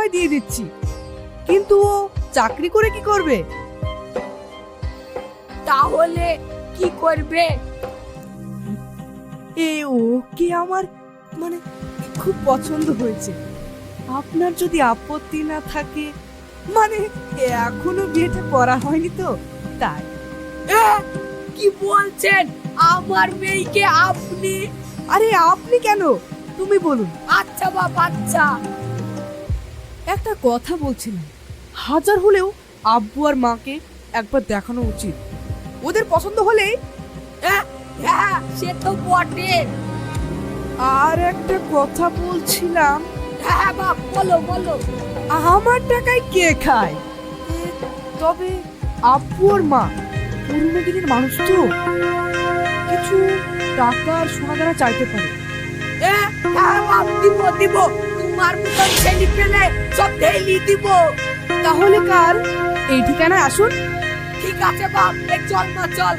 হয় দিয়ে দিচ্ছি। কিন্তু ও চাকরি করে কি করবে? তাহলে কি করবে? এ ওকে আমার মানে খুব পছন্দ হয়েছে। আপনার যদি আপত্তি না থাকে মানে এখনও বিয়েটা করা হয়নি তো তাই। কি বলছেন? আমার মেয়েকে আপনি আরে আপনি কেন? তুমি বলুন। আচ্ছা বাপ আচ্ছা। একটা কথা বলছিলাম। হাজার হলেও আব্বু আর মাকে একবার দেখানো উচিত। ওদের পছন্দ হলে সে তো বটে। আর একটা কথা বলছিলাম। হ্যাঁ বাপ, বলো বলো। আমার টাকায় কে খায়? তবে আব্বু আর মা পুরনো দিনের মানুষ তো। কিছু টাকা আর সোনা দানা চাইতে পারে। হ্যাঁ দিব দিব। তোমার মতন ছেলে সব দিব। তাহলে কার এই ঠিকানায় আসুন। ঠিক আছে বাপ চল না চল।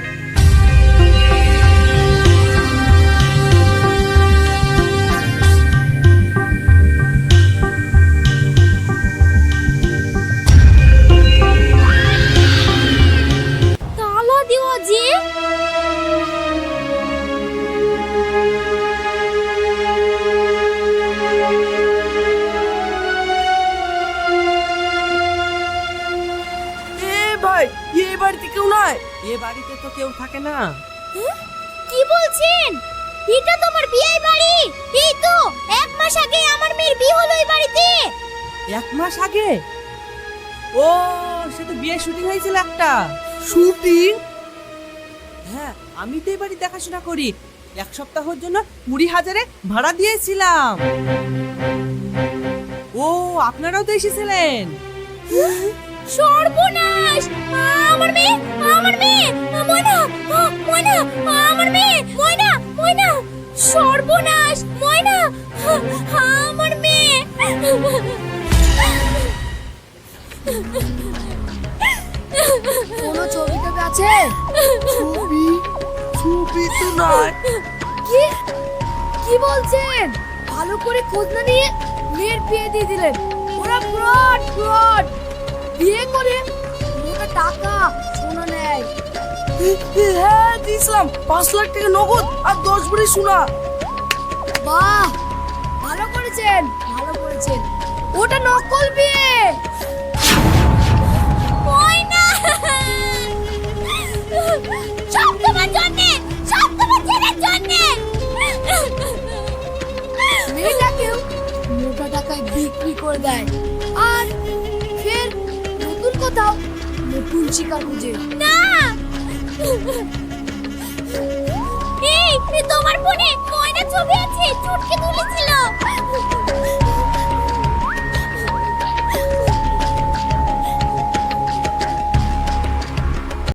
ভাই এ বাড়িতে কেউ নয়। এ বাড়িতে তো কেউ থাকে না। কি বলছেন? এটা তোমার বিয়ে বাড়ি। এই তো এক মাস আগে আমার মেয়ের বিয়ে হলো এই বাড়িতে। এক মাস আগে? ও সে তো বিয়ে শুটিং হয়েছিল একটা। শুটিং? হ্যাঁ আমি তো এবারই দেখাশোনা করি। এক সপ্তাহের জন্য কুড়ি হাজারে ভাড়া দিয়েছিলাম। ও আপনারাও তো এসেছিলেন। সর্বনাশ! মেয়ে আমার মেয়ে ময়না ময়না আমার মেয়ে ময়না ময়না সর্বনাশ ময়না আমার মেয়ে। কোনো ছবি টবি আছে ছবি? ছবি তো নয় কি? কি বলছেন? ভালো করে খোঁজ না নিয়ে মেয়ের বিয়ে দিয়ে দিলেন। ওরা ফ্রড ফ্রড বিয়ে করে টাকা সোনা নেয় হ্যাঁ দিয়েছিলাম। পাঁচ লাখ টাকা নগদ আর দশ ভরি সোনা। বাহ ভালো করেছেন ভালো করেছেন। ওটা নকল বিয়ে। মেয়েটাকেও মোটা টাকায় বিক্রি করে দেয়। আর ফের নতুন কোথাও নতুন খুঁজে না এই তোমার ফোনে ময়না ছবি আছে চুটকে তুলেছিল।